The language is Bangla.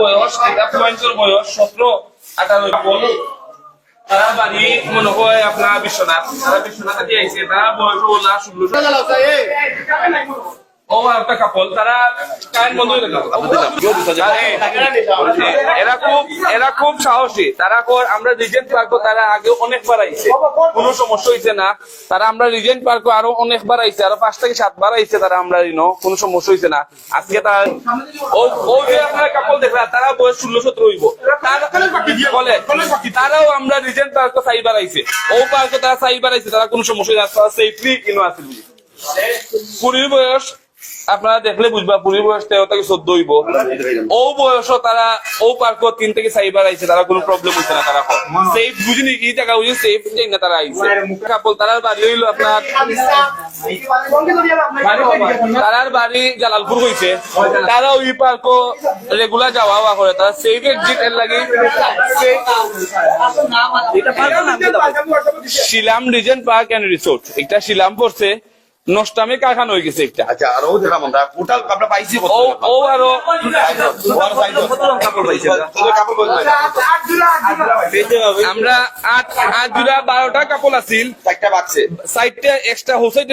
বয়স এটা বয়স, সতেরো, আঠারো, বল। তারা বাড়ি, মনে হয় আপনার বিশ্বনাথ। তারা বিশ্বনাথ দিয়ে তারা বয়স ওলা ষোলো একটা কাপল। তারা বন্ধ এরা খুব এরা খুব সাহসী। তারা কর আমরা রিজেন্ট পার্ক তারা আগে অনেকবার আইছে। কোনো সমস্যা হইছে না। তারা আমরা রিজেন্ট পার্ক আরও অনেকবার আইছে আরও পাঁচ থেকে সাতবার আইছে তারা আমরা রিনো কোনো সমস্যা হইছে না। আজকে তারা ও ও যে আপনারা কাপল দেখলা তারা বয়স ষোলো সতেরো হইব। তারা- বলে তারাও আমরা রিজেন্ট পার্ক আইছে। ও পার্ক তারা আইছে তারা কোনো সমস্যা হইছে না। তারা সেফলি কিনো আছে। বুঝি বয়স আপনারা দেখলে বুঝবা পুরীর বয়স তেরো থেকে চোদ্দ হইব ও বয়সও তারা ও পার্ক তিন থেকে চাইবার আইছে তারা কোনো প্রবলেম হচ্ছে না তারা সেফ বুঝিনি কি টাকা বুঝি সেফ যাই না তারা আইছে। কাপল তারার বাড়ি হইল আপনার তারার বাড়ি জালালপুর হইছে। তারা ওই পার্ক রেগুলার যাওয়া আওয়া করে তারা সেফ এক্সিট এর লাগি। শিলাম রিজেন্ট পার্ক এন্ড রিসোর্ট একটা শিলাম পড়ছে। নষ্টামে কারখানা হয়ে গেছে একটা। আচ্ছা আরও দেখলাম আমরা টোটাল আমরা পাইছি কত ও ও আরও কাপড় পাইছি তোদের কাপড় কত আমরা আট আট জুড়া বারোটা কাপড় আছিল। চারটা বাক্সে। সাইডটা এক্সট্রা হোসাইড